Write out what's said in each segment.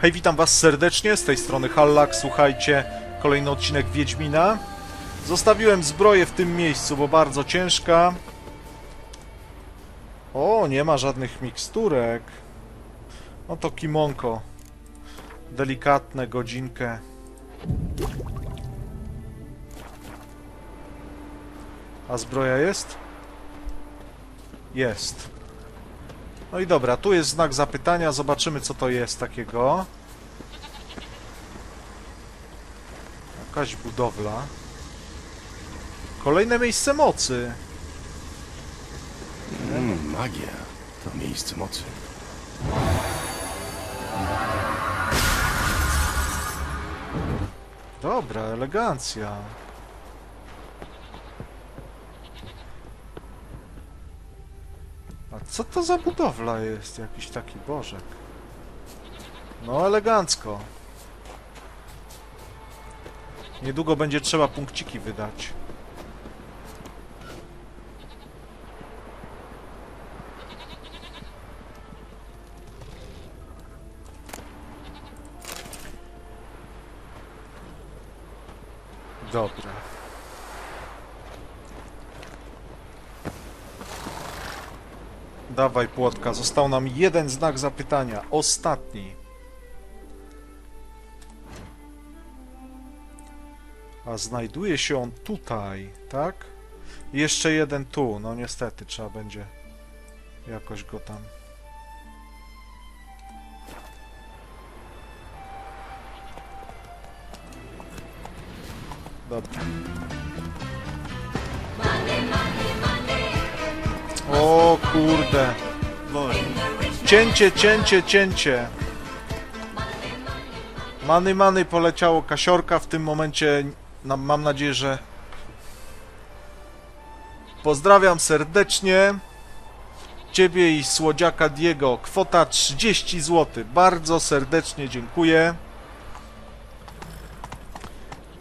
Hej, witam was serdecznie, z tej strony Hallak, słuchajcie, kolejny odcinek Wiedźmina. Zostawiłem zbroję w tym miejscu, bo bardzo ciężka. O, nie ma żadnych miksturek. No to kimonko. Delikatne, godzinkę. A zbroja jest? Jest. No i dobra, tu jest znak zapytania, zobaczymy co to jest takiego. Jakaś budowla. Kolejne miejsce mocy. Mm, magia to miejsce mocy. Dobra, elegancja. Co to za budowla jest? Jakiś taki bożek. No, elegancko. Niedługo będzie trzeba punkciki wydać. Dobra. Dawaj płotka, został nam jeden znak zapytania, ostatni. A znajduje się on tutaj, tak? Jeszcze jeden tu, no niestety trzeba będzie jakoś go tam. Dobra. Kurde. Cięcie, cięcie, cięcie. Many, many poleciało kasiorka w tym momencie. Mam nadzieję, że. Pozdrawiam serdecznie. Ciebie i słodziaka Diego. Kwota 30 zł. Bardzo serdecznie dziękuję.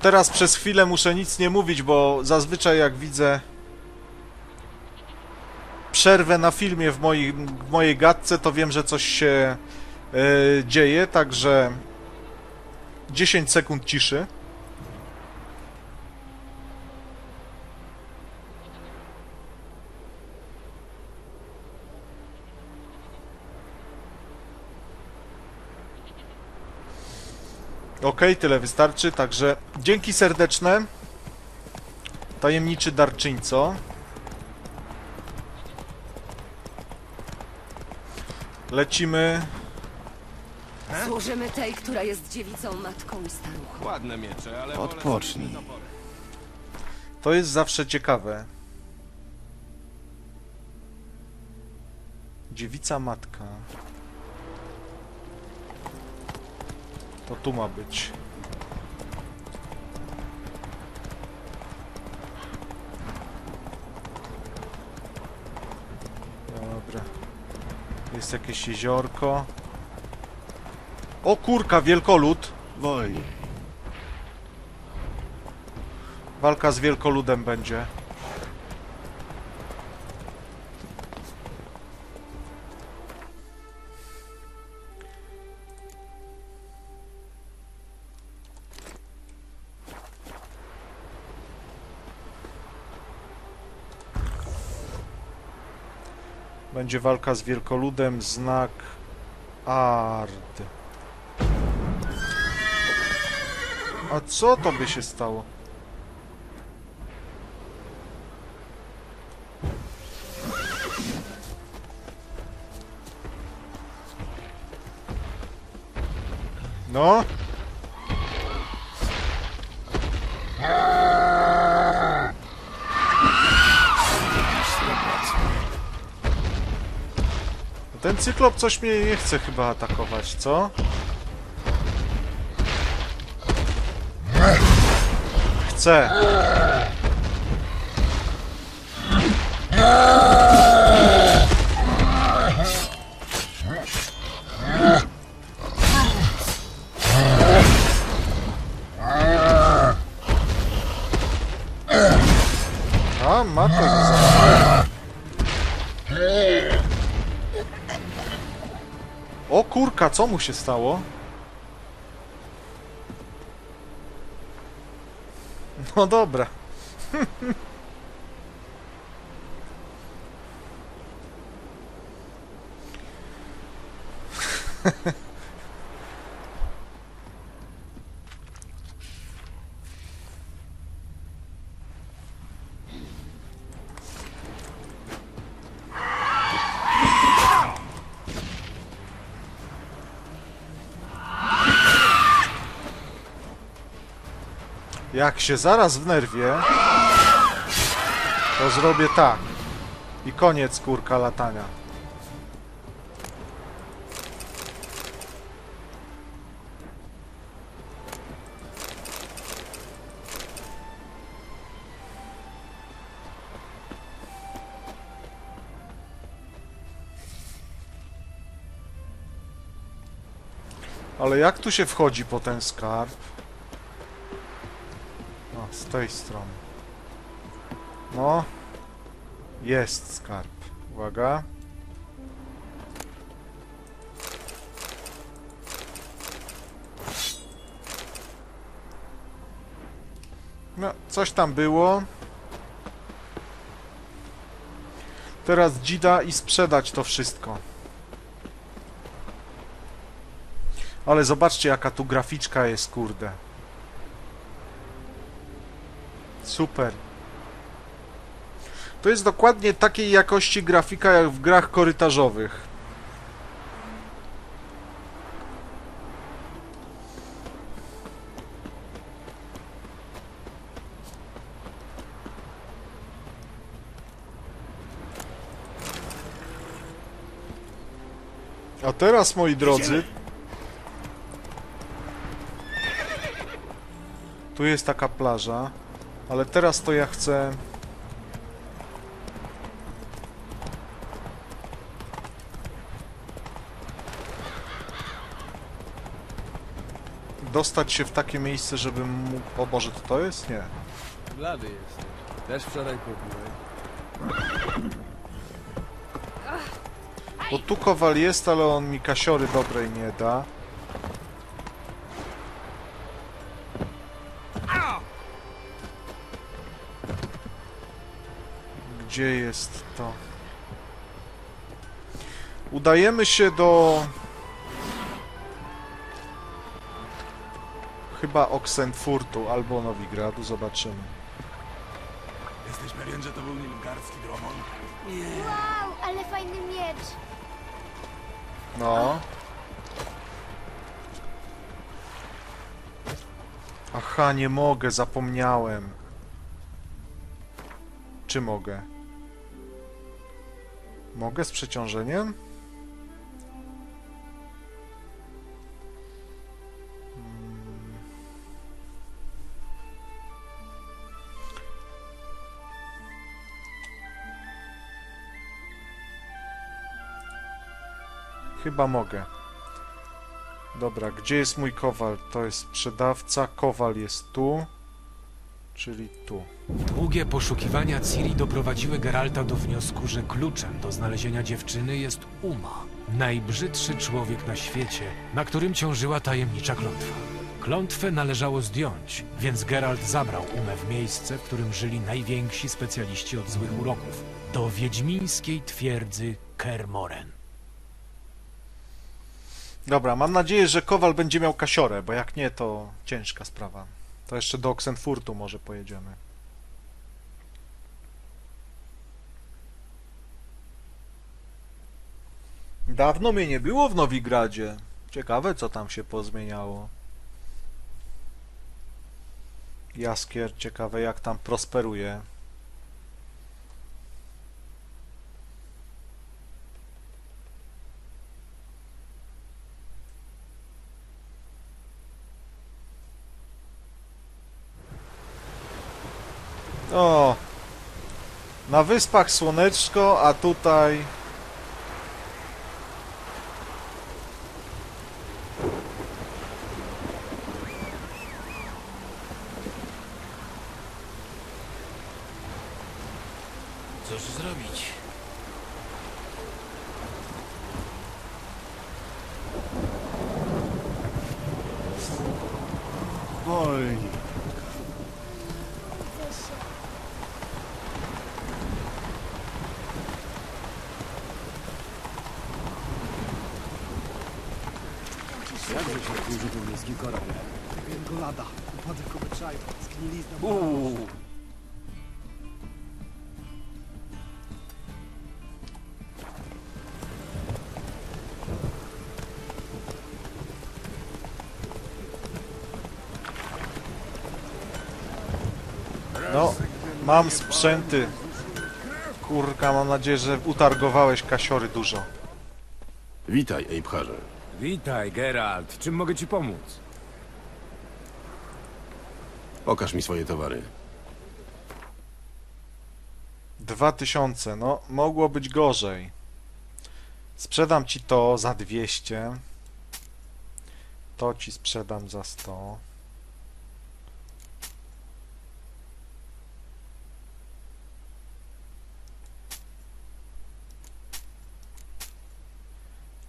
Teraz przez chwilę muszę nic nie mówić, bo zazwyczaj jak widzę przerwę na filmie w, mojej w mojej gadce, to wiem, że coś się e, dzieje, także 10 sekund ciszy. Ok, tyle wystarczy, także dzięki serdeczne. Tajemniczy darczyńco. Lecimy. Służymy tej, która jest dziewicą, matką i staruchą. Ładne miecze, ale Odpocznij. wolę topory. To jest zawsze ciekawe. Dziewica matka. To tu ma być. Jest jakieś jeziorko. O kurka, wielkolud. Wolniej. Walka z wielkoludem będzie. Będzie walka z wielkoludem, znak Ard. A co to by się stało? No. Ten cyklop coś mnie nie chce chyba atakować, co? Chce. O kurka, co mu się stało? No dobra. Jak się zaraz wnerwię, to zrobię tak. I koniec kurka latania. Ale jak tu się wchodzi po ten skarb? Tej strony. No. Jest skarb. Uwaga. No, coś tam było. Teraz dzida i sprzedać to wszystko. Ale zobaczcie jaka tu graficzka jest, kurde. Super. To jest dokładnie takiej jakości grafika jak w grach korytarzowych. A teraz, moi drodzy, tu jest taka plaża, ale teraz to ja chcę dostać się w takie miejsce, żebym mógł... O Boże, to to jest? Nie. Blady jesteś. Też wczoraj kupiłeś. Bo tu kowal jest, ale on mi kasiory dobrej nie da. Gdzie jest to? Udajemy się do... Chyba Oxenfurtu albo Nowigradu, zobaczymy. Jesteś pewien, że to był nilfgaardzki dromon? Wow, ale fajny miecz. No. Aha, nie mogę, zapomniałem. Czy mogę? Mogę z przeciążeniem? Hmm. Chyba mogę. Dobra, gdzie jest mój kowal? To jest sprzedawca, kowal jest tu, czyli tu. Długie poszukiwania Ciri doprowadziły Geralta do wniosku, że kluczem do znalezienia dziewczyny jest Uma, najbrzydszy człowiek na świecie, na którym ciążyła tajemnicza klątwa. Klątwę należało zdjąć, więc Geralt zabrał Umę w miejsce, w którym żyli najwięksi specjaliści od złych uroków, do wiedźmińskiej twierdzy Kermoren. Dobra, mam nadzieję, że kowal będzie miał kasiorę, bo jak nie, to ciężka sprawa. To jeszcze do Oxenfurtu może pojedziemy. Dawno mnie nie było w Nowigradzie. Ciekawe, co tam się pozmieniało. Jaskier, ciekawe jak tam prosperuje. O! Na wyspach słoneczko, a tutaj... Cóż zrobić? Wolni. Uuu. No, mam sprzęty. Kurka, mam nadzieję, że utargowałeś kasiory dużo. Witaj, Ejbharze. Witaj, Geralt. Czym mogę ci pomóc? Pokaż mi swoje towary. Dwa tysiące, no mogło być gorzej. Sprzedam ci to za 200. To ci sprzedam za 100.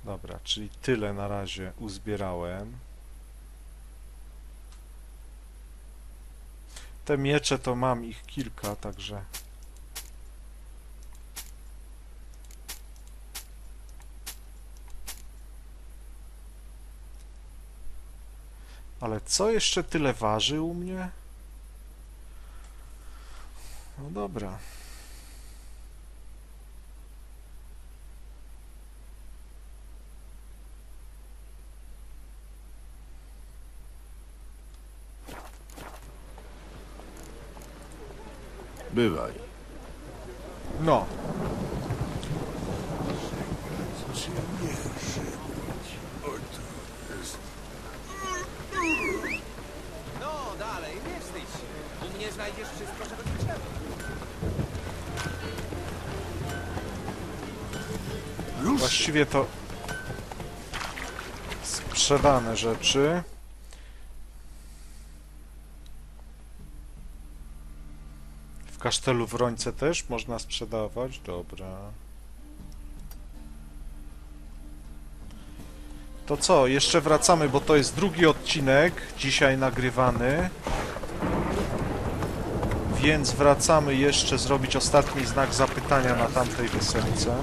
Dobra, czyli tyle na razie uzbierałem. Te miecze to mam ich kilka, także Ale co jeszcze tyle waży u mnie? No dobra. Bywaj. No, No, dalej, nie wstydź się. U mnie znajdziesz wszystko, czego ci trzeba. właściwie to sprzedane rzeczy. W kasztelu w Rońce też można sprzedawać. Dobra. To co, jeszcze wracamy, bo to jest drugi odcinek dzisiaj nagrywany. Więc wracamy jeszcze zrobić ostatni znak zapytania na tamtej wysepce.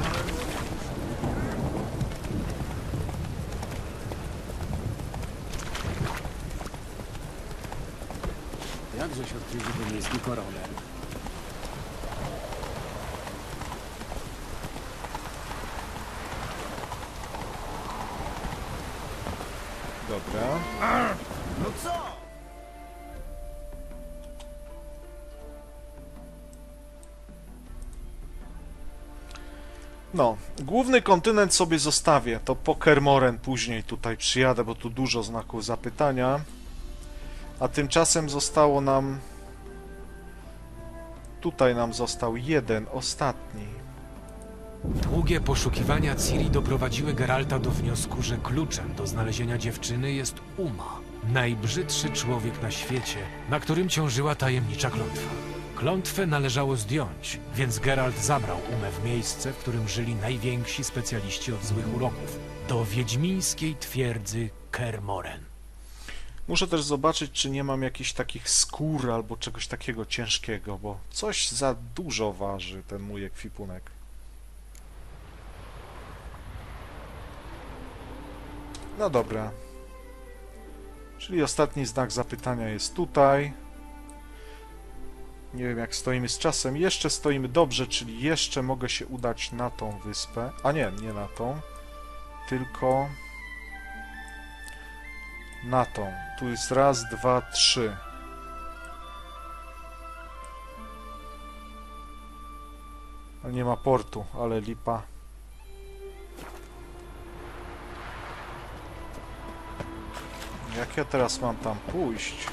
No, główny kontynent sobie zostawię. To po Kermoren później tutaj przyjadę, bo tu dużo znaków zapytania. A tymczasem zostało nam... Tutaj nam został jeden, ostatni. Długie poszukiwania Ciri doprowadziły Geralta do wniosku, że kluczem do znalezienia dziewczyny jest Uma, najbrzydszy człowiek na świecie, na którym ciążyła tajemnicza klątwa. Klątwę należało zdjąć, więc Geralt zabrał Umę w miejsce, w którym żyli najwięksi specjaliści od złych uroków, do wiedźmińskiej twierdzy Kermoren. Muszę też zobaczyć, czy nie mam jakichś takich skór albo czegoś takiego ciężkiego, bo coś za dużo waży ten mój ekwipunek. No dobra. Czyli ostatni znak zapytania jest tutaj. Nie wiem jak stoimy z czasem. Jeszcze stoimy dobrze, czyli jeszcze mogę się udać na tą wyspę. A nie, nie na tą. Tylko na tą. Tu jest raz, dwa, trzy. Nie ma portu, ale lipa. Jak ja teraz mam tam pójść?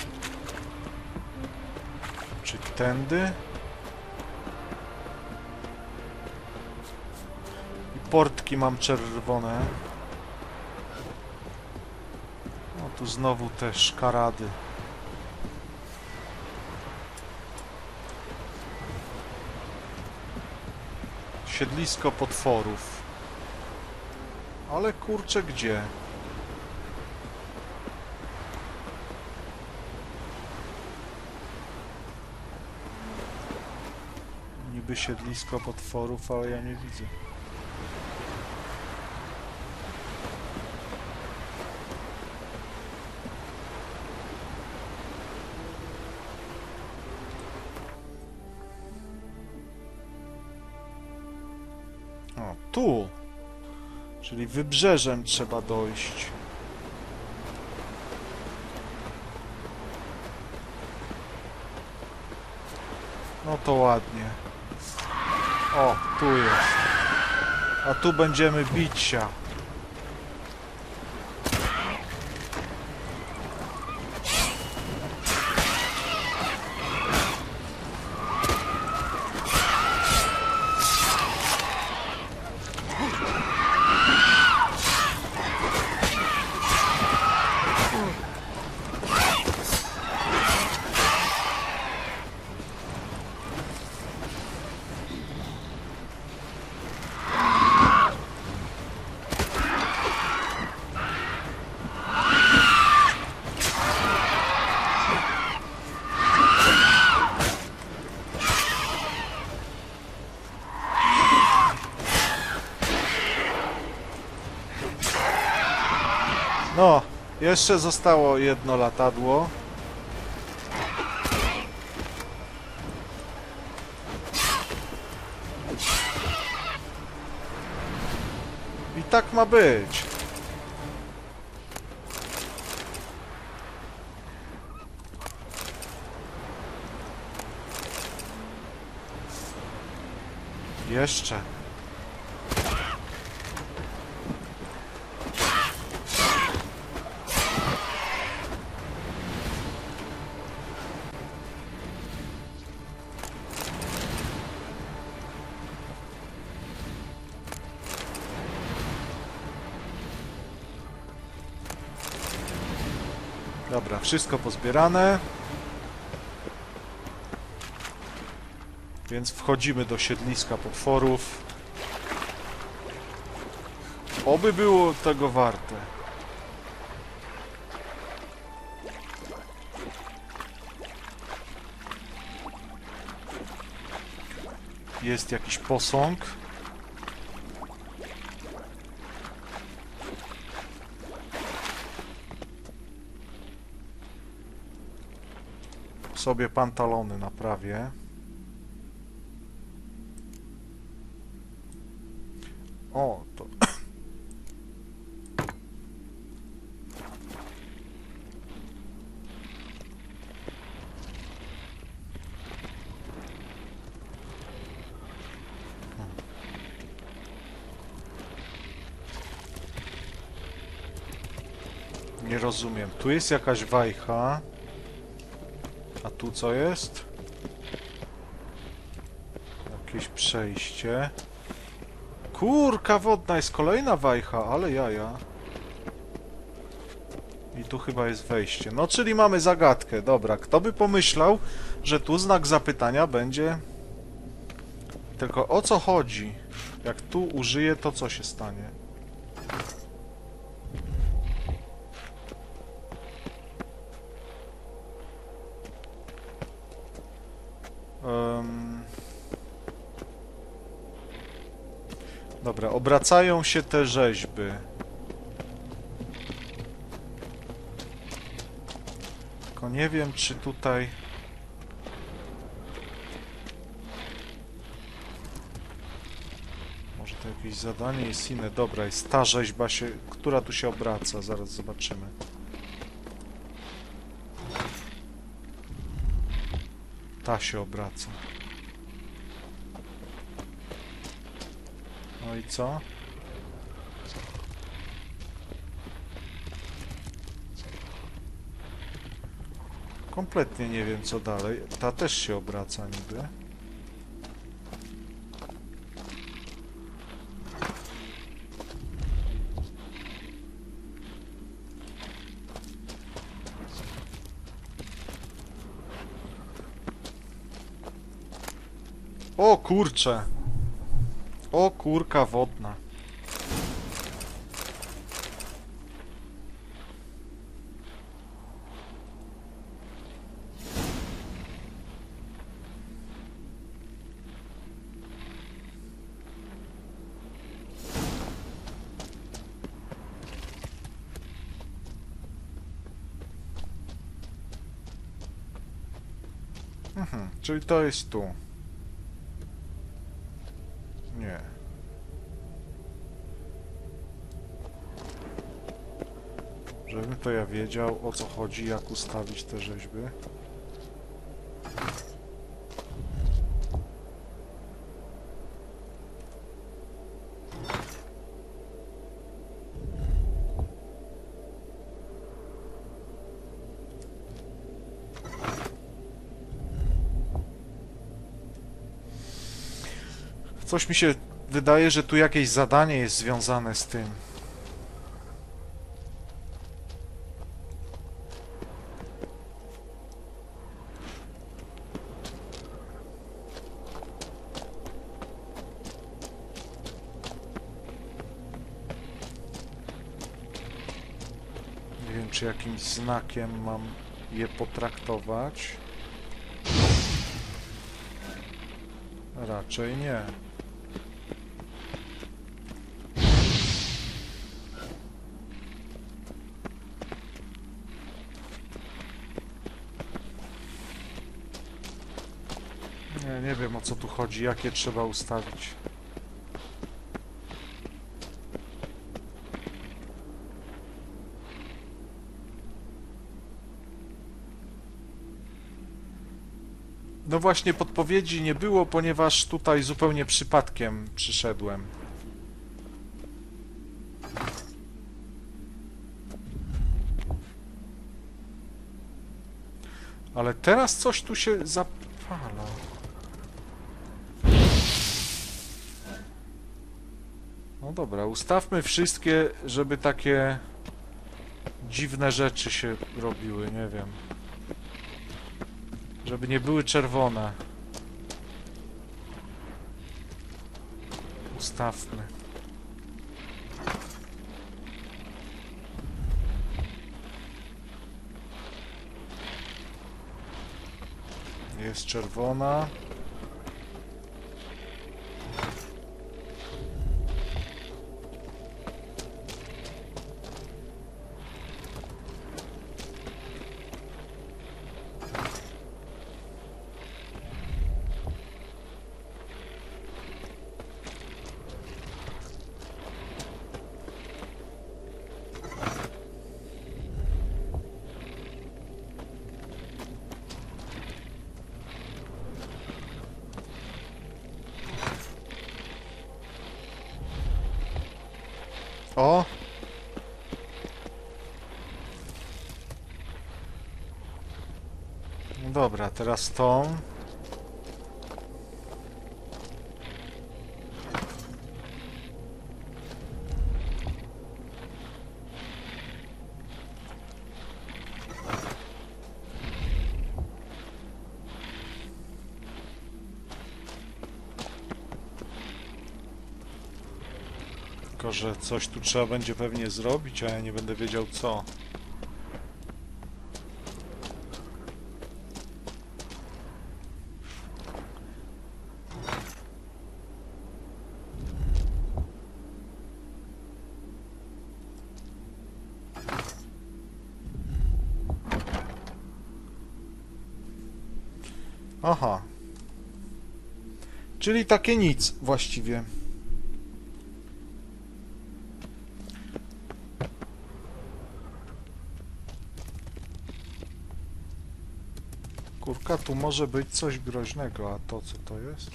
Czy tędy? I portki mam czerwone. No tu znowu te szkarady. Siedlisko potworów. Ale kurczę gdzie? niby siedlisko potworów, ale ja nie widzę. O, tu! Czyli wybrzeżem trzeba dojść. No to ładnie. O, tu jest. A tu będziemy bić się. No, jeszcze zostało jedno latadło. I tak ma być. Jeszcze. Wszystko pozbierane. Więc wchodzimy do siedliska potworów. Oby było tego warte. Jest jakiś posąg. Sobie pantalony naprawię. O, to... Nie rozumiem. Tu jest jakaś wajcha. A tu co jest? Jakieś przejście. Kurka wodna, jest kolejna wajcha, ale jaja. I tu chyba jest wejście. No, czyli mamy zagadkę. Dobra, kto by pomyślał, że tu znak zapytania będzie... Tylko o co chodzi? Jak tu użyję, to co się stanie? Em. Dobra, obracają się te rzeźby. Tylko nie wiem, czy tutaj... Może to jakieś zadanie jest inne. Dobra, jest ta rzeźba się... Która tu się obraca? Zaraz zobaczymy. Ta się obraca. No i co? Kompletnie nie wiem co dalej. Ta też się obraca niby. O kurcze. O kurka wodna. Mhm, czyli to jest tu. Nie. Żebym to ja wiedział, o co chodzi, jak ustawić te rzeźby. Coś mi się wydaje, że tu jakieś zadanie jest związane z tym. Jakimś znakiem mam je potraktować. Raczej nie. Nie, nie wiem o co tu chodzi, jakie trzeba ustawić. No właśnie, podpowiedzi nie było, ponieważ tutaj zupełnie przypadkiem przyszedłem. Ale teraz coś tu się zapala. No dobra, ustawmy wszystkie, żeby takie dziwne rzeczy się robiły, nie wiem. Żeby nie były czerwone. Ustawmy. Jest czerwona. O! No dobra, teraz tą. Że coś tu trzeba będzie pewnie zrobić, a ja nie będę wiedział co. Aha. Czyli takie nic właściwie. Tu może być coś groźnego, a to co to jest?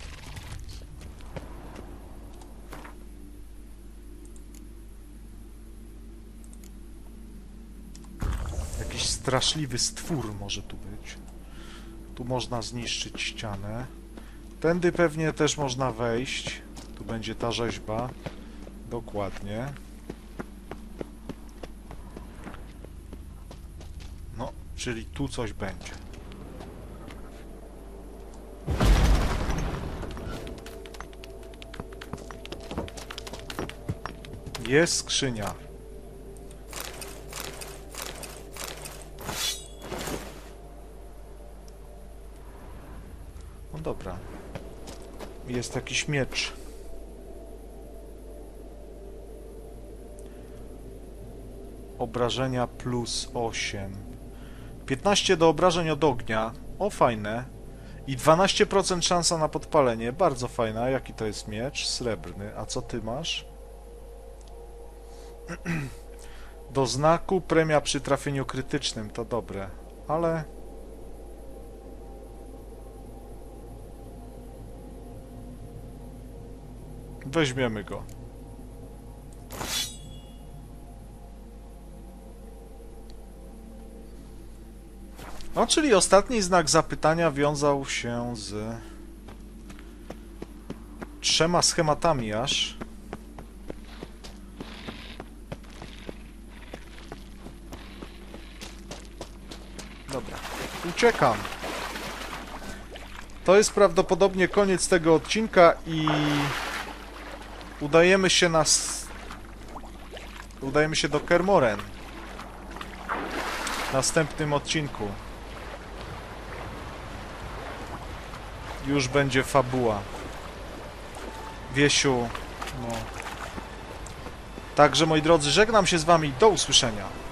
Jakiś straszliwy stwór może tu być. Tu można zniszczyć ścianę. Tędy pewnie też można wejść. Tu będzie ta rzeźba. Dokładnie. No, czyli tu coś będzie. Jest skrzynia. No dobra. Jest jakiś miecz. Obrażenia plus 8. 15 do obrażeń od ognia. O, fajne. I 12% szansa na podpalenie. Bardzo fajna. Jaki to jest miecz? Srebrny. A co ty masz? Do znaku premia przy trafieniu krytycznym, to dobre, ale... Weźmiemy go. No, czyli ostatni znak zapytania wiązał się z trzema schematami aż. Dobra, To jest prawdopodobnie koniec tego odcinka i udajemy się na udajemy się do Kermoren w następnym odcinku. Już będzie fabuła. Wiesiu, no. Także moi drodzy, żegnam się z wami. Do usłyszenia.